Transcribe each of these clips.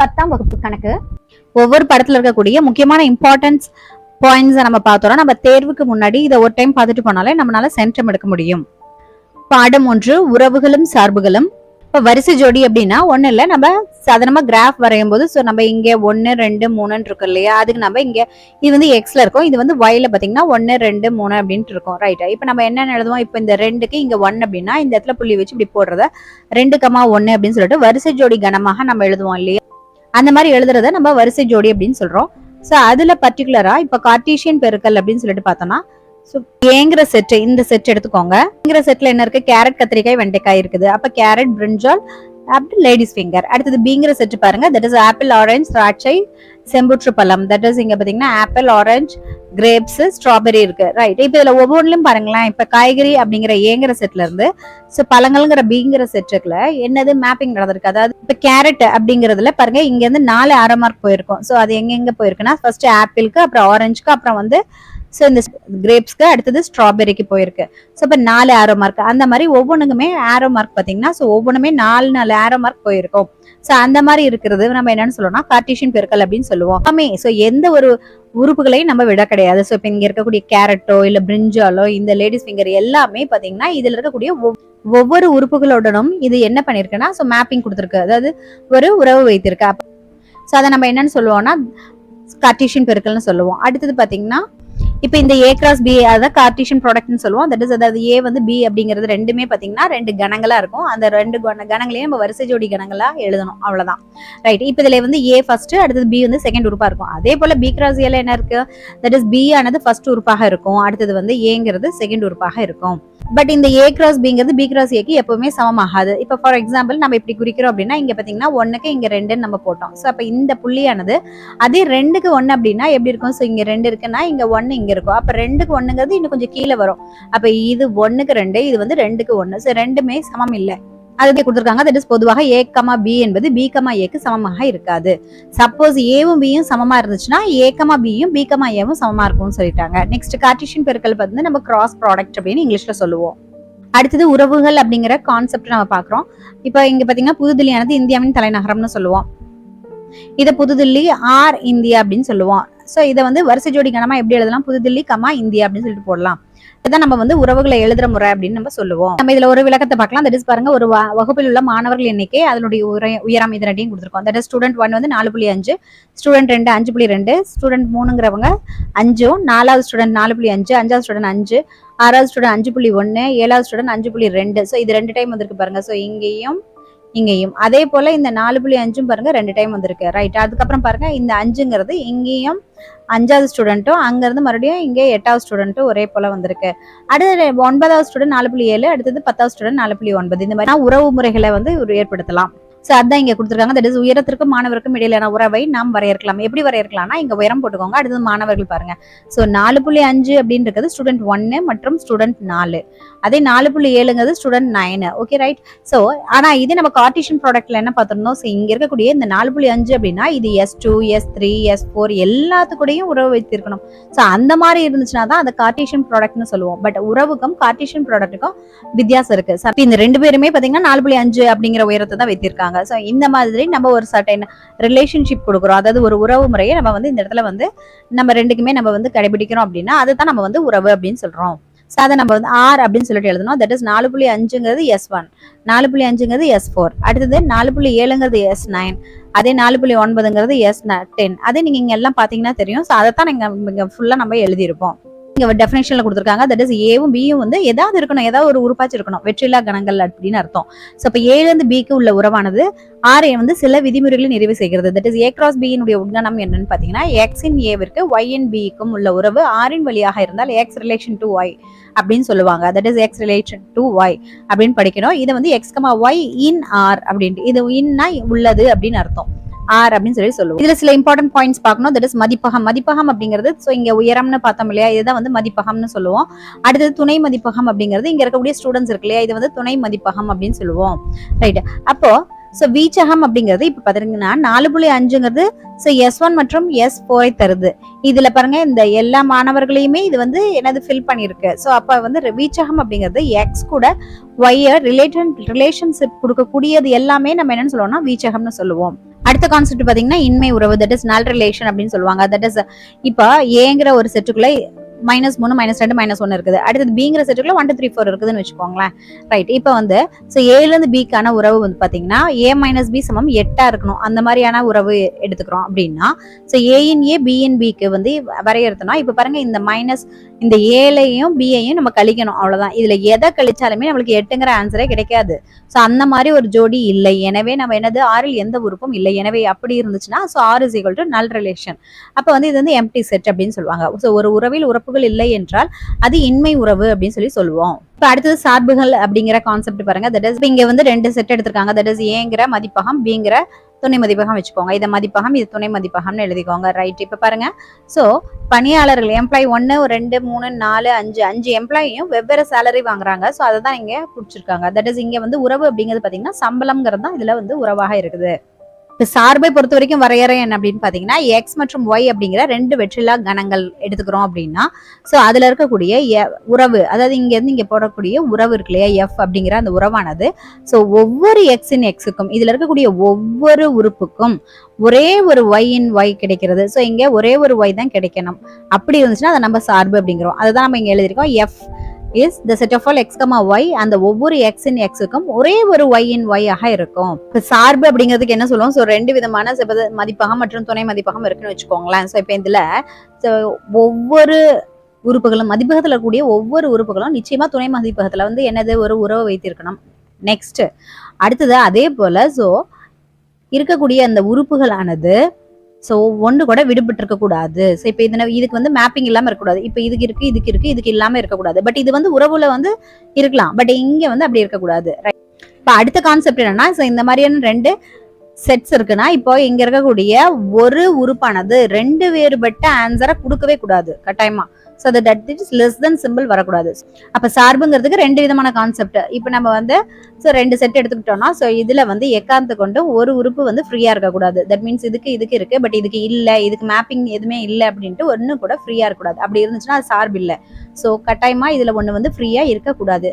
பத்தாம் வகுப்பு கணக்கு. ஒவ்வொரு படத்துல இருக்கக்கூடிய முக்கியமான இம்பார்ட்டன்ஸ் பாயிண்ட்ஸை நம்ம பார்த்தோம்னா நம்ம தேர்வுக்கு முன்னாடி இதை ஒரு டைம் பார்த்துட்டு போனாலே நம்மளால சென்டம் எடுக்க முடியும். பாடம் ஒன்று உறவுகளும் சார்புகளும். இப்போ வரிசை ஜோடி அப்படின்னா ஒன்றும் இல்லை நம்ம சாதாரணமாக கிராஃப் வரையும் போது ஸோ நம்ம இங்கே ஒன்று ரெண்டு மூணுன்னு இருக்கும் இல்லையா? அதுக்கு நம்ம இங்கே இது வந்து எக்ஸ்ல இருக்கும். இது வந்து ஒய்ல பார்த்தீங்கன்னா ஒன்று ரெண்டு மூணு அப்படின்ட்டு இருக்கும். ரைட்டா இப்போ நம்ம என்னென்ன எழுதுவோம்? இப்போ இந்த ரெண்டுக்கு இங்கே ஒன் அப்படின்னா இந்த இடத்துல புள்ளி வச்சு இப்படி போடுறத ரெண்டு கமா ஒன்று அப்படின்னு சொல்லிட்டு வரிசை ஜோடி கனமாக நம்ம எழுதுவோம் இல்லையா? அந்த மாதிரி எழுதுறத நம்ம வரிசை ஜோடி அப்படின்னு சொல்றோம். ஸோ அதுல பர்டிகுலரா இப்போ கார்டீஷியன் பெருக்கல் அப்படின்னு சொல்லிட்டு பார்த்தோம்னா ஸோ ஏங்கிற செட் இந்த செட் எடுத்துக்கோங்க. ஏங்கிற செட்ல என்ன இருக்கு? கேரட் கத்திரிக்காய் வெண்டைக்காய் இருக்குது. அப்போ கேரட் பிரிஞ்சால் அப்படி லேடிஸ் ஃபிங்கர் அடுத்தது பீங்கிற செட் பாருங்க. தட் இஸ் ஆப்பிள் ஆரஞ்சு திராட்சை செம்புற்று பழம். தட் இஸ் இங்க பாத்தீங்கன்னா ஆப்பிள் ஆரஞ்சு கிரேப்ஸ் ஸ்ட்ராபெரி இருக்கு. ரைட் இப்போ இதுல ஒவ்வொன்றிலும் பாருங்களேன். இப்ப காய்கறி அப்படிங்கிற ஏங்கிற செட்ல இருந்து ஸோ பழங்கள்ங்கிற பிங்கிற செட்டுக்குள்ள என்னது மேப்பிங் நடந்திருக்கு? அதாவது இப்ப கேரட் அப்படிங்கறதுல பாருங்க இங்க இருந்து நாலு அரை மார்க் போயிருக்கும். ஸோ அது எங்க எங்க போயிருக்குன்னா ஃபர்ஸ்ட் ஆப்பிளுக்கு அப்புறம் ஆரஞ்சுக்கு அப்புறம் வந்து ஸோ இந்த கிரேப்ஸ்க்கு அடுத்தது ஸ்ட்ராபெரிக்கு போயிருக்கு. ஸோ இப்போ நாலு ஆரோ மார்க் அந்த மாதிரி ஒவ்வொன்றுக்குமே ஆரோ மார்க் பார்த்தீங்கன்னா ஸோ ஒவ்வொன்றுமே நாலு நாலு ஆரோ மார்க் போயிருக்கும். ஸோ அந்த மாதிரி இருக்கிறது நம்ம என்னன்னு சொல்லுவோம்னா கார்டீஷியன் பெருக்கல் அப்படின்னு சொல்லுவோம். ஆமே ஸோ எந்த ஒரு உறுப்புகளையும் நம்ம விட கிடையாது. ஸோ இப்போ இங்கே இருக்கக்கூடிய கேரட்டோ இல்லை பிரிஞ்சாலோ இந்த லேடிஸ் ஃபிங்கர் எல்லாமே பார்த்தீங்கன்னா இதில் இருக்கக்கூடிய ஒவ்வொரு உறுப்புகளோடனும் இது என்ன பண்ணிருக்குன்னா ஸோ மேப்பிங் கொடுத்துருக்கு. அதாவது ஒரு உறவு வைத்திருக்கு. ஸோ அதை நம்ம என்னன்னு சொல்லுவோம்னா கார்டீஷியன் பெருக்கல்னு சொல்லுவோம். அடுத்தது பார்த்தீங்கன்னா இப்போ இந்த ஏ கிராஸ் பி அதான் கார்டீஷியன் ப்ராடக்ட்னு சொல்லுவோம். தட் இஸ் அதாவது ஏ வந்து பி அப்படிங்கிறது ரெண்டுமே பார்த்தீங்கன்னா ரெண்டு கணங்களாக இருக்கும். அந்த ரெண்டு கணங்களையும் நம்ம வரிசை ஜோடி கணங்களாக எழுதணும். அவ்வளோதான் ரைட் இப்போ இதில் வந்து ஏ ஃபர்ஸ்ட் அடுத்தது பி வந்து செகண்ட் உறுப்பாக இருக்கும். அதே போல் பி கிராஸ் ஏல என்ன இருக்கு? தட் இஸ் பி ஆனது ஃபர்ஸ்ட் உறுப்பாக இருக்கும். அடுத்தது வந்து ஏங்கிறது செகண்ட் உறுப்பாக இருக்கும். பட் இந்த ஏ கிராஸ் பிங்கிறது பி கிராஸ் ஏக்கு எப்பவுமே சமமாகாது. இப்போ ஃபார் எக்ஸாம்பிள் நம்ம இப்படி குறிக்கிறோம் அப்படின்னா இங்க பாத்தீங்கன்னா ஒன்றுக்கு இங்க ரெண்டுன்னு நம்ம போட்டோம். ஸோ அப்போ இந்த புள்ளியானது அதே ரெண்டுக்கு ஒன்று அப்படின்னா எப்படி இருக்கும்? ஸோ இங்க ரெண்டு இருக்குன்னா இங்க ஒன்று இங்க இருக்கும் அப்ப ரெண்டுக்கு ஒண்ணுங்கிறது இன்னும் கொஞ்சம் கீழே வரும். அப்ப இது ஒண்ணுக்கு ரெண்டு இது வந்து ரெண்டுக்கு ஒன்னு ஸோ ரெண்டுமே சமம் இல்லை. அதுக்கு கொடுத்துருக்காங்க. தட் இஸ் பொதுவாக ஏ கமா பி என்பது பி கமா ஏக்கு சமமாக இருக்காது. சப்போஸ் ஏவும் பியும் சமமா இருந்துச்சுன்னா ஏ கமா பியும் பி கமா ஏவும் சமமா இருக்கும்னு சொல்லிட்டாங்க. நெக்ஸ்ட் கார்டிஷியன் பெருக்கல் வந்து நம்ம கிராஸ் ப்ராடக்ட் அப்படின்னு இங்கிலீஷ்ல சொல்லுவோம். அடுத்தது உறவுகள் அப்படிங்கிற கான்செப்ட் நம்ம பாக்குறோம் இப்போ இங்க பாத்தீங்கன்னா புதுதில்லியானது இந்தியாவின் தலைநகரம்னு சொல்லுவோம். இதை புதுதில்லி ஆர் இந்தியா அப்படின்னு சொல்லுவோம். ஸோ இதை வந்து வரிசை ஜோடி கணமா எப்படி எழுதலாம்? புதுதில்லி கமா இந்தியா அப்படின்னு சொல்லிட்டு போடலாம். இதுதான் நம்ம வந்து உறவுகளை எழுதுற முறை அப்படின்னு நம்ம சொல்லுவோம். நம்ம இதுல ஒரு விளக்கத்தை பார்க்கலாம். தட் இஸ் பாருங்க ஒரு வகுப்பில் உள்ள மாணவர்கள் எண்ணிக்கை அதனுடைய உரை- உயரம் இதனடியும் கொடுத்துருக்கோம். தட் இஸ் ஸ்டூடெண்ட் ஒன் வந்து நாலு புள்ளி அஞ்சு ஸ்டூடெண்ட் ரெண்டு அஞ்சு புள்ளி ரெண்டு ஸ்டூடெண்ட் மூணுங்கிறவங்க அஞ்சும் நாலாவது ஸ்டூடெண்ட் நாலு புள்ளி அஞ்சு அஞ்சாவது ஸ்டூடெண்ட் அஞ்சு ஆறாவது ஸ்டூடெண்ட் அஞ்சு புள்ளி ஒன்று ஏழாவது ஸ்டூடெண்ட் அஞ்சு புள்ளி ரெண்டு. ஸோ இது ரெண்டு டைம் வந்திருக்கு பாருங்க. ஸோ இங்கேயும் இங்கேயும். அதே போல் இந்த நாலு புள்ளி அஞ்சும் பாருங்கள் ரெண்டு டைம் வந்திருக்கு. ரைட் அதுக்கப்புறம் பாருங்கள் இந்த அஞ்சுங்கிறது இங்கேயும் அஞ்சாவது ஸ்டூடெண்ட்டும் அங்கேருந்து மறுபடியும் இங்கே எட்டாவது ஸ்டூடெண்ட்டும் ஒரே போல் வந்திருக்கு. அடுத்து ஒன்பதாவது ஸ்டூடெண்ட் நாலு புள்ளி ஏழு அடுத்தது பத்தாவது ஸ்டூடெண்ட் நாலு புள்ளி ஒன்பது. இந்த மாதிரி உறவு முறைகளை வந்து ஏற்படுத்தலாம். ஸோ அதான் இங்கே கொடுத்துருக்காங்க. தட் இஸ் உயரத்திற்கும் மாணவருக்கும் இடையிலான உறவை நாம் வரையறுக்கலாம். எப்படி வரையறுக்கலாம்னா இங்கே உயரம் போட்டுக்கோங்க. அடுத்தது மாணவர்கள் பாருங்க. ஸோ நாலு புள்ளி அஞ்சு அப்படின்னு ஸ்டூடெண்ட் ஒன்னு மற்றும் ஸ்டூடெண்ட் நாலு. அதே நாலு புள்ளி ஏழுங்கிறது student nine okay right so ஆனால் இது நம்ம கார்டிஷன் ப்ராடக்ட்ல என்ன பார்த்துருந்தோம்? ஸோ இங்கே இருக்கக்கூடிய இந்த நாலு புள்ளி அஞ்சு அப்படின்னா இது S two S three S four எல்லாத்துக்கூடையும் உறவு வைத்திருக்கணும். ஸோ அந்த மாதிரி இருந்துச்சுன்னா தான் அந்த கார்டீஷியன் ப்ராடக்ட்னு சொல்லுவோம். பட் உறவுக்கும் கார்டீஷியன் ப்ராடக்ட்டுக்கும் வித்தியாசம் இருக்கு. So, இந்த ரெண்டு பேருமே பார்த்தீங்கன்னா நாலு புள்ளி அஞ்சு அப்படிங்கிற உயரத்தை தான் வைத்திருக்காங்க. ஸோ இந்த மாதிரி நம்ம ஒரு சர்டைன் ரிலேஷன்ஷிப் கொடுக்குறோம். அதாவது ஒரு உறவு முறையை நம்ம வந்து இந்த இடத்துல வந்து நம்ம ரெண்டுக்குமே நம்ம வந்து கடைபிடிக்கிறோம் அப்படின்னா அதுதான் நம்ம வந்து உறவு அப்படின்னு சொல்றோம். ஸோ அதை நம்ம வந்து ஆர் அப்படின்னு சொல்லிட்டு எழுதணும். தட் இஸ் நாலு புள்ளி அஞ்சுங்கிறது எஸ் ஒன் நாலு புள்ளி அஞ்சுங்கிறது எஸ் ஃபோர் அடுத்தது நாலு புள்ளி ஏழுங்கிறது எஸ் நைன் அதே நாலு புள்ளி ஒன்பதுங்கிறது எஸ் டென் அதே நீங்க இங்க எல்லாம் பாத்தீங்கன்னா தெரியும். ஸோ அதை தான் நீங்க இங்கே ஃபுல்லா நம்ம எழுதியிருப்போம். இங்க டெஃபினேஷன்ல கொடுத்துருக்காங்க. தட் இஸ் ஏவும் பியும் வந்து ஏதாவது இருக்கணும் ஏதாவது ஒரு உறுப்பாச்சு இருக்கணும். வெற்றிலா கணங்கள் அப்படின்னு அர்த்தம். ஸோ இப்போ ஏழு இருந்து பிக்கு உள்ள உறவானது ஆர் வந்து சில விதிமுறைகளை நிறைவு செய்கிறது. தட் இஸ் ஏ கிராஸ் பியினுடைய உட்கணம் என்னன்னு பாத்தீங்கன்னா எக்ஸ் இன் ஏவிற்கு ஒய் இன் பிக்கும் உள்ள உறவு ஆரின் வழியாக இருந்தால் எக்ஸ் ரிலேஷன் டு ஒய் அப்படின்னு சொல்லுவாங்க. That is X relation to Y அப்படின்னு படிக்கணும். இதை வந்து X comma Y in R அப்படின்ட்டு. இது இன்னா உள்ளது அப்படின்னு அர்த்தம். ஆர் அப்படின்னு சொல்லி சொல்லுவோம். இதுல சில இம்பார்ட்டன்ட் பாயிண்ட்ஸ் பார்க்கணும். தட் இஸ் மதிப்பகம். மதிப்பகம் அப்படிங்கிறது ஸோ இங்க உயரம்னு பார்த்தோம் இல்லையா? இதுதான் வந்து மதிப்பகம்னு சொல்லுவோம். அடுத்தது துணை மதிப்பகம் அப்படிங்கிறது இங்க இருக்கக்கூடிய ஸ்டூடெண்ட்ஸ் இருக்கு இல்லையா? இது வந்து துணை மதிப்பகம் அப்படின்னு சொல்லுவோம். ரைட் அப்போ ஸோ வீச்சகம் அப்படிங்கிறது இப்போ பார்த்தீங்கன்னா நாலு புள்ளி அஞ்சுங்கிறது ஸோ எஸ் ஒன் மற்றும் எஸ் ஃபோரை தருது. இதுல பாருங்க இந்த எல்லா மாணவர்களையுமே இது வந்து என்னது ஃபில் பண்ணியிருக்கு. ஸோ அப்போ வந்து வீச்சகம் அப்படிங்கிறது எக்ஸ் கூட ஒய்ய ரிலேட்டட் ரிலேஷன்ஷிப் கொடுக்கக்கூடியது எல்லாமே நம்ம என்னன்னு சொல்லுவோம்னா வீச்சகம்னு சொல்லுவோம். அடுத்த கான்செப்ட் பாத்தீங்கன்னா இன்மை உறவு தட் இஸ் நல் ரிலேஷன் அப்படின்னு சொல்லுவாங்க. தட் இஸ் இப்போ ஏங்கிற ஒரு செட்டுக்குள்ள மைனஸ் மூணு மைனஸ் ரெண்டு மைனஸ் ஒன்று இருக்குது. அடுத்தது பிங்கிற செட்டுக்குள்ள ஒன் டூ த்ரீ ஃபோர் இருக்குதுன்னு வச்சுக்கோங்களேன். ரைட் இப்போ வந்து ஸோ ஏழுலேருந்து பிக்கான உறவு வந்து பார்த்தீங்கன்னா ஏ மைனஸ் பி சமம் எட்டாக இருக்கணும். அந்த மாதிரியான உறவு எடுத்துக்கிறோம் அப்படின்னா ஸோ ஏயின் ஏ பிஎன் பிக்கு வந்து வரையறுத்தோம்னா இப்போ பாருங்க இந்த மைனஸ் இந்த ஏழையும் பியையும் நம்ம கழிக்கணும் அவ்வளோதான் இதில் எதை கழிச்சாலுமே நம்மளுக்கு எட்டுங்கிற ஆன்சரே கிடைக்காது. ஸோ அந்த மாதிரி ஒரு ஜோடி இல்லை. எனவே நம்ம என்னது ஆறில் எந்த உறுப்பும் இல்லை. எனவே அப்படி இருந்துச்சுன்னா so R is equal to null relation அப்போ வந்து இது வந்து எம்டி செட் அப்படின்னு சொல்லுவாங்க. ஸோ ஒரு உறவில் உறுப்புகள் இல்லை என்றால் அது இன்மை உறவு அப்படின்னு சொல்லி சொல்லுவோம். இப்போ அடுத்தது சார்புகள் அப்படிங்கிற கான்செப்ட் பாருங்க. தட் இஸ் இங்க வந்து ரெண்டு செட் எடுத்திருக்காங்க. தட் இஸ் ஏங்கிற மதிப்பகம் பிங்கிற துணை மதிப்பகம் வச்சுக்கோங்க. இதை மதிப்பகம் இது துணை மதிப்பகம்னு எழுதிக்கோங்க. ரைட் இப்போ பாருங்க. ஸோ பணியாளர்கள் எம்ப்ளாயி ஒன்று ரெண்டு மூணு நாலு அஞ்சு அஞ்சு எம்ப்ளாயும் வெவ்வேறு சேலரி வாங்குறாங்க. ஸோ அதை தான் இங்கே பிடிச்சிருக்காங்க. தட் இஸ் இங்கே வந்து உறவு அப்படிங்கிறது பார்த்தீங்கன்னா சம்பளம்ங்கிறது தான் இதில் வந்து உறவாக இருக்குது. இப்போ சார்பை பொறுத்த வரைக்கும் வரையறை என்ன அப்படின்னு பார்த்தீங்கன்னா எக்ஸ் மற்றும் ஒய் அப்படிங்கிற ரெண்டு வெற்றிலா கணங்கள் எடுத்துக்கிறோம் அப்படின்னா ஸோ அதில் இருக்கக்கூடிய எ- உறவு அதாவது இங்கேருந்து இங்கே போடக்கூடிய உறவு இருக்கு இல்லையா எஃப் அப்படிங்கிற அந்த உறவானது. ஸோ ஒவ்வொரு எக்ஸின் எக்ஸுக்கும் இதில் இருக்கக்கூடிய ஒவ்வொரு உறுப்புக்கும் ஒரே ஒரு ஒயின் ஒய் கிடைக்கிறது. ஸோ இங்கே ஒரே ஒரு ஒய் தான் கிடைக்கணும். அப்படி இருந்துச்சுன்னா அதை நம்ம சார்பு அப்படிங்கிறோம். அதுதான் நம்ம இங்கே எழுதியிருக்கோம் F is the set of all X comma Y அந்த ஒவ்வொரு எக்ஸ் இன் எக்ஸுக்கும் ஒரே ஒரு ஒய் இன் ஒய் ஆக இருக்கும். இப்போ சார்பு அப்படிங்கிறதுக்கு என்ன சொல்லுவோம்? ஸோ ரெண்டு விதமான செபத மதிப்பகம் மற்றும் துணை மதிப்பகம் இருக்குன்னு வச்சுக்கோங்களேன். ஸோ இப்போ இதில் ஸோ ஒவ்வொரு உறுப்புகளும் மதிப்பகத்தில் இருக்கக்கூடிய ஒவ்வொரு உறுப்புகளும் நிச்சயமா துணை மதிப்பகத்தில் வந்து என்னது? ஒரு உறவு வைத்திருக்கணும். நெக்ஸ்ட் அடுத்தது அதே போல ஸோ இருக்கக்கூடிய அந்த உறுப்புகளானது ஸோ ஒன்று கூட விடுபட்டு இருக்கக்கூடாது ஸோ இப்போ இதனை இதுக்கு வந்து மேப்பிங் இல்லாமல் இருக்கக்கூடாது. இப்போ இதுக்கு இருக்கு இதுக்கு இருக்கு இதுக்கு இல்லாமல் இருக்கக்கூடாது. பட் இது வந்து உறவுல வந்து இருக்கலாம். பட் இங்கே வந்து அப்படி இருக்கக்கூடாது. இப்போ அடுத்த கான்செப்ட் என்னன்னா ஸோ இந்த மாதிரியான ரெண்டு செட்ஸ் இருக்குன்னா இப்போ இங்க இருக்கக்கூடிய ஒரு உறுப்பானது ரெண்டு வேறுபட்ட ஆன்சரை கொடுக்கவே கூடாது. கட்டாயமா. ஸோ அது that is less than simple வரக்கூடாது. அப்போ சார்புங்கிறதுக்கு ரெண்டு விதமான கான்செப்ட் இப்போ நம்ம வந்து ஸோ ரெண்டு செட் எடுத்துக்கிட்டோம்னா ஸோ இதில் வந்து எக்காந்து கொண்டு ஒரு உறுப்பு வந்து ஃப்ரீயாக இருக்கக்கூடாது. தட் மீன்ஸ் இதுக்கு இதுக்கு இருக்குது பட் இதுக்கு இல்லை இதுக்கு மேப்பிங் எதுவுமே இல்லை அப்படின்ட்டு ஒன்று கூட ஃப்ரீயாக இருக்கக்கூடாது. அப்படி இருந்துச்சுன்னா அது சார்பு இல்லை. ஸோ கட்டாயமாக இதில் ஒன்று வந்து ஃப்ரீயாக இருக்கக்கூடாது.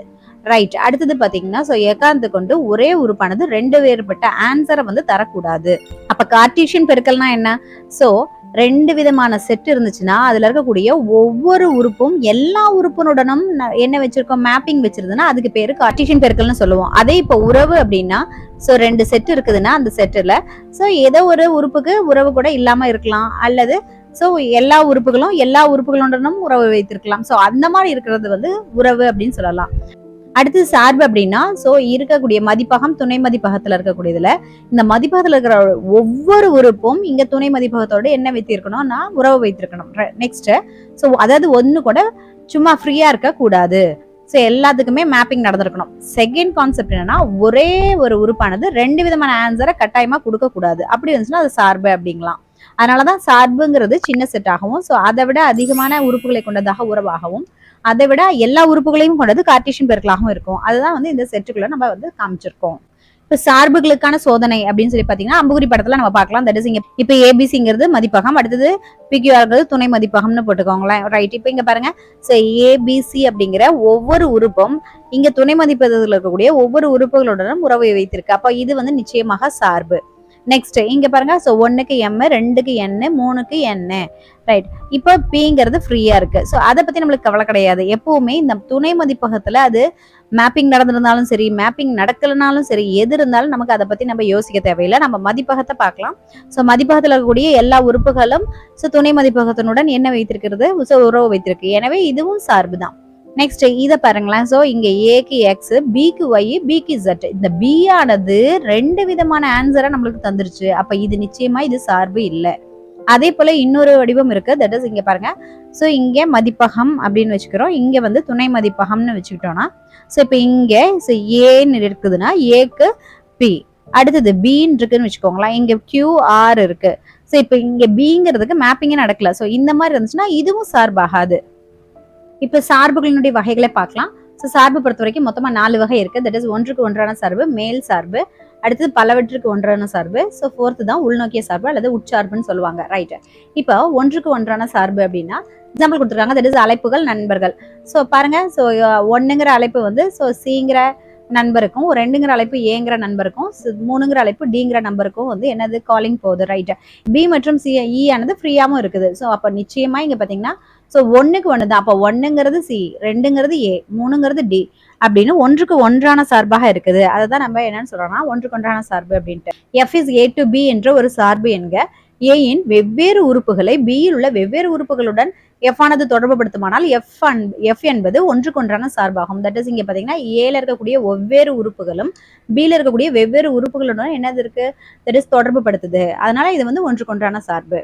ரைட் அடுத்தது பார்த்தீங்கன்னா ஸோ எக்காந்து கொண்டு ஒரே உறுப்பானது ரெண்டு வேறுபட்ட ஆன்சரை வந்து தரக்கூடாது. அப்போ கார்டீஷியன் பெருக்கல்னா என்ன? ஸோ ரெண்டு விதமான செட் இருந்துச்சுன்னா அதில் இருக்கக்கூடிய ஒவ்வொரு உறுப்பும் எல்லா உறுப்பினுடனும் என்ன வச்சிருக்கோம் மேப்பிங் வச்சிருந்ததுன்னா அதுக்கு பேர் கார்டிஷியன் பெருக்கல்னு சொல்லுவோம். அதே இப்போ உறவு அப்படின்னா ஸோ ரெண்டு செட் இருக்குதுன்னா அந்த செட்டில் ஸோ ஏதோ ஒரு உறுப்புக்கு உறவு கூட இல்லாமல் இருக்கலாம். அல்லது ஸோ எல்லா உறுப்புகளும் எல்லா உறுப்புகளுடனும் உறவு வைத்திருக்கலாம். ஸோ அந்த மாதிரி இருக்கிறது வந்து உறவு அப்படின்னு சொல்லலாம். அடுத்து சார்பு அப்படின்னா ஸோ இருக்கக்கூடிய மதிப்பகம் துணை மதிப்பகத்தில் இருக்கக்கூடியதுல இந்த மதிப்பகத்தில் இருக்கிற ஒவ்வொரு உறுப்பும் இங்கே துணை மதிப்பகத்தோட என்ன வைத்திருக்கணும்னா உறவு வைத்திருக்கணும். நெக்ஸ்ட் ஸோ அதாவது ஒன்று கூட சும்மா ஃப்ரீயாக இருக்கக்கூடாது ஸோ எல்லாத்துக்குமே மேப்பிங் நடந்திருக்கணும். செகண்ட் கான்செப்ட் என்னன்னா ஒரே ஒரு உறுப்பானது ரெண்டு விதமான ஆன்சரை கட்டாயமாக கொடுக்கக்கூடாது அப்படி இருந்துச்சுன்னா அது சார்பு அப்படிங்கலாம். அதனாலதான் சார்புங்கிறது சின்ன செட் ஆகவும் ஸோ அதை விட அதிகமான உறுப்புகளை கொண்டதாக உறவாகவும் அதை விட எல்லா உறுப்புகளையும் கொண்டது கார்டீஷியன் பெருக்கலாகவும் இருக்கும். அதுதான் வந்து இந்த செட்டுக்குள்ள நம்ம வந்து காமிச்சிருக்கோம். இப்போ சார்புகளுக்கான சோதனை அப்படின்னு சொல்லி பாத்தீங்கன்னா அம்புகுரி படத்துல நம்ம பார்க்கலாம். தட் இஸ் இங்கே இப்போ ஏபிசிங்கிறது மதிப்பகம். அடுத்தது பிக்யூஆர்ங்கிறது துணை மதிப்பகம்னு போட்டுக்கோங்களேன். ரைட் இப்போ இங்க பாருங்க. ஸோ ஏபிசி அப்படிங்கிற ஒவ்வொரு உறுப்பும் இங்க துணை மதிப்பகத்தில் இருக்கக்கூடிய ஒவ்வொரு உறுப்புகளுடனும் உறவை வைத்திருக்கு. அப்போ இது வந்து நிச்சயமாக சார்பு. நெக்ஸ்ட் இங்க பாருங்க. ஸோ ஒன்றுக்கு எம் ரெண்டுக்கு என்ன மூணுக்கு என் ரைட் இப்போ பிங்கிறது ஃப்ரீயா இருக்கு. ஸோ அதை பத்தி நம்மளுக்கு கவலை கிடையாது. எப்பவுமே இந்த துணை மதிப்பகத்துல அது மேப்பிங் நடந்திருந்தாலும் சரி மேப்பிங் நடக்கலனாலும் சரி எது இருந்தாலும் நமக்கு அதை பத்தி நம்ம யோசிக்க தேவையில்லை. நம்ம மதிப்பகத்தை பார்க்கலாம். ஸோ மதிப்பகத்தில் இருக்கக்கூடிய எல்லா உறுப்புகளும் ஸோ துணை மதிப்பகத்தினுடன் என்ன வைத்திருக்கிறது? ஸோ உறவு வைத்திருக்கு. எனவே இதுவும் சார்பு தான் நெக்ஸ்ட் இதை பாருங்களேன். ஸோ இங்கே ஏக்கு எக்ஸ் பிக்கு ஒய் பிக்கு Z. இந்த பி ஆனது ரெண்டு விதமான ஆன்சரை நம்மளுக்கு தந்துருச்சு. அப்போ இது நிச்சயமா இது சார்பு இல்லை. அதே போல இன்னொரு வடிவம் இருக்கு. தட் இஸ் இங்க பாருங்க. ஸோ இங்கே மதிப்பகம் அப்படின்னு வச்சுக்கிறோம். இங்க வந்து துணை மதிப்பகம்னு வச்சுக்கிட்டோம்னா ஸோ இப்போ இங்க ஸோ ஏன்னு இருக்குதுன்னா ஏக்கு பி அடுத்தது பின்னு இருக்குன்னு வச்சுக்கோங்களேன். இங்க கியூ ஆர் இருக்கு. ஸோ இப்போ இங்க பிங்கிறதுக்கு மேப்பிங்கே நடக்கல. ஸோ இந்த மாதிரி இருந்துச்சுன்னா இதுவும் சார்பாகாது. இப்போ சார்புகளினுடைய வகைகளை பார்க்கலாம். ஸோ சார்பு பொறுத்த வரைக்கும் மொத்தமாக நாலு வகை இருக்கு. தட் இஸ் ஒன்றுக்கு ஒன்றான சார்பு மேல் சார்பு அடுத்தது பலவற்றுக்கு ஒன்றான சார்பு. ஸோ ஃபோர்த்து தான் உள்நோக்கிய சார்பு அல்லது உட்சார்புன்னு சொல்லுவாங்க. ரைட்டு இப்போ ஒன்றுக்கு ஒன்றான சார்பு அப்படின்னா எக்ஸாம்பிள் கொடுத்துருக்காங்க. தட் இஸ் அழைப்புகள் நண்பர்கள். ஸோ பாருங்க. ஸோ ஒன்றுங்கிற அழைப்பு வந்து ஸோ சிங்கிற நண்பருக்கும் ஒரு ரெண்டுங்கிற அழைப்பு ஏங்கிற நண்பருக்கும் மூணுங்கிற அழைப்பு டிங்கிற நம்பருக்கும் வந்து என்னது? காலிங் போகுது. ரைட்டு பி மற்றும் சி இ e ஆனது ஃப்ரீயாவும் இருக்குது. ஸோ அப்போ நிச்சயமா இங்க பாத்தீங்கன்னா ஸோ ஒன்றுக்கு ஒன்று தான் அப்போ ஒன்றுங்கிறது சி ரெண்டுங்கிறது ஏ மூணுங்கிறது டி அப்படின்னு ஒன்றுக்கு ஒன்றான சார்பாக இருக்குது. அதை தான் நம்ம என்னன்னு சொல்றோம்னா ஒன்றுக்கு ஒன்றான சார்பு அப்படின்ட்டு. F is A to B என்ற ஒரு சார்பு என்க ஏயின் வெவ்வேறு உறுப்புகளை பியில் உள்ள வெவ்வேறு உறுப்புகளுடன் எஃப் ஆனது தொடர்புபடுத்துமானால் எஃப் எஃப் என்பது ஒன்றுக்கு ஒன்றான சார்பாகும். தட் இஸ் இங்க பாத்தீங்கன்னா ஏல இருக்கக்கூடிய ஒவ்வேறு உறுப்புகளும் பியில் இருக்கக்கூடிய வெவ்வேறு உறுப்புகளுடன் என்னது இருக்கு? தட் இஸ் தொடர்பு படுத்துது அதனால இது வந்து ஒன்றுக்கு ஒன்றான சார்பு.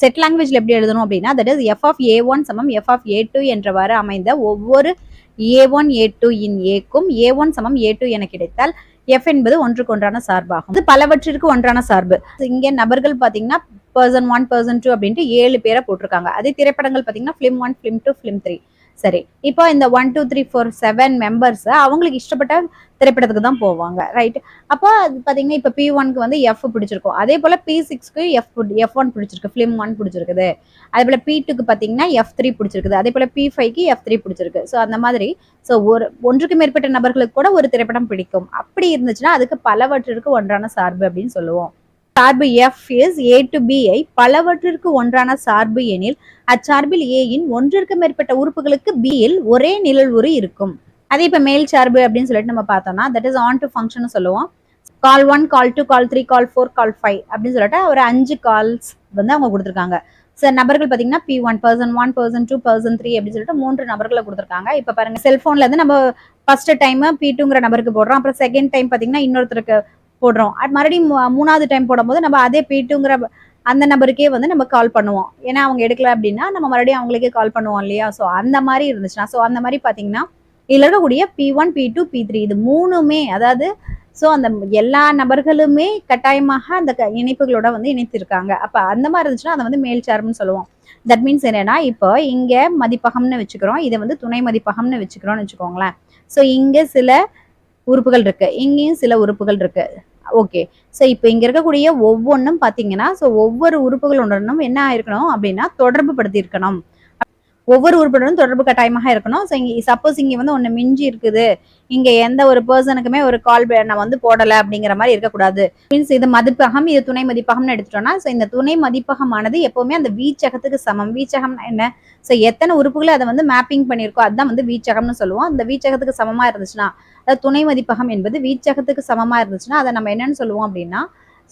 செட் லாங்குவேஜில் எப்படி எழுதணும் அப்படின்னா that is F of A one சமம் எஃப் ஆஃப் ஏ டூ என்றவாறு அமைந்த ஒவ்வொரு ஏ ஒன் ஏ டூ இன் ஏக்கும் ஏ ஒன் சமம் ஏ டூ என கிடைத்தால் எஃப் என்பது ஒன்றுக்கு ஒன்றான சார்பாகும். இது பலவற்றிற்கு ஒன்றான சார்பு. இங்கே நபர்கள் பாத்தீங்கன்னா பர்சன் ஒன் பர்சன் டூ அப்படின்ட்டு ஏழு பேரை போட்டிருக்காங்க. அதே திரைப்படங்கள் பாத்தீங்கன்னா film one film two film three சரி. இப்போ இந்த one two three four seven members அவங்களுக்கு இஷ்டப்பட்ட திரைப்படத்துக்கு தான் போவாங்க. ரைட் அப்போ பார்த்தீங்கன்னா இப்போ பி ஒன்க்கு வந்து எஃப் பிடிச்சிருக்கும். அதே போல் பி சிக்ஸ்க்கு எஃப் எஃப் ஒன் பிடிச்சிருக்கு. ஃபிலிம் ஒன் பிடிச்சிருக்குது. அதே போல பி டூக்கு பார்த்தீங்கன்னா எஃப் த்ரீ பிடிச்சிருக்குது. அதே போல பி ஃபைவ்க்கு எஃப் த்ரீ பிடிச்சிருக்கு. ஸோ அந்த மாதிரி ஸோ ஒரு ஒன்றுக்கு மேற்பட்ட நபர்களுக்கு கூட ஒரு திரைப்படம் பிடிக்கும். அப்படி இருந்துச்சுன்னா அதுக்கு பலவற்றிற்கு ஒன்றான சார்பு அப்படின்னு சொல்லுவோம். சார்பு F is A to B ஐ பலவற்றிற்கு ஒன்றான சார்பு எனில் அச்சார்பில் ஏயின் ஒன்றிற்கு மேற்பட்ட உறுப்புகளுக்கு பியில் ஒரே நிழல்வுறு இருக்கும். அதே இப்ப மேல் சார்பு அப்படின்னு சொல்லிட்டு நம்ம பார்த்தோம்னா that is onto function சொல்லுவோம். Call one call two call three call four call five அப்படின்னு சொல்லிட்டு ஒரு அஞ்சு கால்ஸ் வந்து அவங்க கொடுத்துருக்காங்க. சார் நபர்கள் பார்த்தீங்கன்னா P one person one person two person three அப்படின்னு சொல்லிட்டு மூன்று நபர்களை கொடுத்துருக்காங்க. இப்போ பாருங்க செல்போன்ல இருந்து நம்ம ஃபர்ஸ்ட் டைம் பி டூங்கிற நபருக்கு போடுறோம். அப்புறம் செகண்ட் டைம் பார்த்தீங்கன்னா இன்னொருத்தருக்கு போடுறோம். மறுபடியும் மூணாவது டைம் போடும்போது நம்ம அதே பி அந்த நபருக்கே வந்து நம்ம கால் பண்ணுவோம். ஏன்னா அவங்க எடுக்கல அப்படின்னா நம்ம மறுபடியும் அவங்களுக்கே கால் பண்ணுவோம் இல்லையா? ஸோ அந்த மாதிரி இருந்துச்சுன்னா ஸோ அந்த மாதிரி பார்த்தீங்கன்னா இதில் இருக்கக்கூடிய P one P two P three இது மூணுமே அதாவது ஸோ அந்த எல்லா நபர்களுமே கட்டாயமாக அந்த க- இணைப்புகளோட வந்து இணைத்திருக்காங்க. அப்போ அந்த மாதிரி இருந்துச்சுன்னா அதை வந்து மேல் சேர்ம்னு சொல்லுவோம். தட் மீன்ஸ் என்னன்னா இப்போ இங்க மதிப்பகம்னு வச்சுக்கிறோம். இதை வந்து துணை மதிப்பகம்னு வச்சுக்கிறோம்னு வச்சுக்கோங்களேன். ஸோ இங்க சில உறுப்புகள் இருக்கு. இங்கேயும் சில உறுப்புகள் இருக்கு. ஓகே ஸோ இப்போ இங்க இருக்கக்கூடிய ஒவ்வொன்றும் பார்த்தீங்கன்னா ஸோ ஒவ்வொரு உறுப்புகளுடனும் என்ன ஆயிருக்கணும் அப்படின்னா தொடர்பு படுத்தி இருக்கணும் ஒவ்வொரு உறுப்பினரும் தொடர்பு கட்டாயமாக இருக்கணும். ஸோ இங்கே சப்போஸ் இங்கே வந்து ஒன்று மிஞ்சி இருக்குது. இங்க எந்த ஒரு பர்சனுக்குமே ஒரு கால் நான் வந்து போடலை அப்படிங்கிற மாதிரி இருக்கக்கூடாது. மீன்ஸ் இது மதிப்பகம் இது துணை மதிப்பகம்னு எடுத்துட்டோம்னா ஸோ இந்த துணை மதிப்பகமானது எப்போவுமே அந்த வீச்சகத்துக்கு சமம். வீச்சகம்னா என்ன? ஸோ எத்தனை உறுப்புகளை அதை வந்து மேப்பிங் பண்ணியிருக்கோ அதுதான் வந்து வீச்சகம்னு சொல்லுவோம். அந்த வீச்சகத்துக்கு சமமா இருந்துச்சுன்னா அதாவது துணை மதிப்பகம் என்பது வீச்சகத்துக்கு சமமா இருந்துச்சுன்னா அதை நம்ம என்னன்னு சொல்லுவோம் அப்படின்னா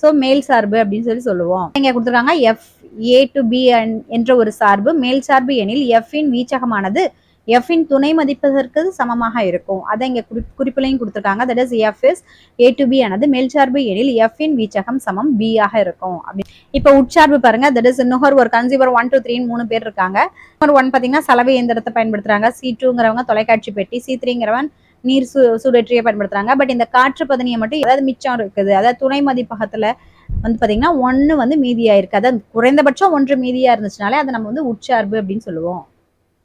ஸோ மேல் சார்பு அப்படின்னு சொல்லி சொல்லுவோம். இங்க கொடுத்துருக்காங்க எஃப் ஏ டு பி என்ற ஒரு சார்பு. மேல் சார்பு எனில் எஃப்இன் இன் வீச்சகமானது எஃப்இன் இன் துணை மதிப்பதற்கு சமமாக இருக்கும். அதை இங்க குறி குறிப்பிலையும் கொடுத்துருக்காங்க. That is F is A to B ஆனது மேல் சார்பு எனில் எஃப்இன் இன் வீச்சகம் சமம் பி ஆக இருக்கும். அப்படி இப்போ உட்சார்பு பாருங்க. தட் இஸ் நுகர் ஒரு கன்சியூமர் ஒன் டூ த்ரீன்னு மூணு பேர் இருக்காங்க. நுகர் ஒன் பாத்தீங்கன்னா சலவை இயந்திரத்தை பயன்படுத்துறாங்க. சி டூங்கிறவங்க தொலைக்காட்சி பெட்டி சி த்ரீங்கிறவன் நீர் சு சூடேற்றியை பயன்படுத்துறாங்க. பட் இந்த காற்று பதனியை மட்டும் ஏதாவது மிச்சம் இருக்குது. அதாவது துணை மதிப்பகத்துல வந்து பாத்தீங்கன்னா ஒன்று வந்து மீதியா இருக்கு. அதாவது குறைந்தபட்சம் ஒன்று மீதியா இருந்துச்சுனாலே அதை நம்ம வந்து உட்சார்பு அப்படின்னு சொல்லுவோம்.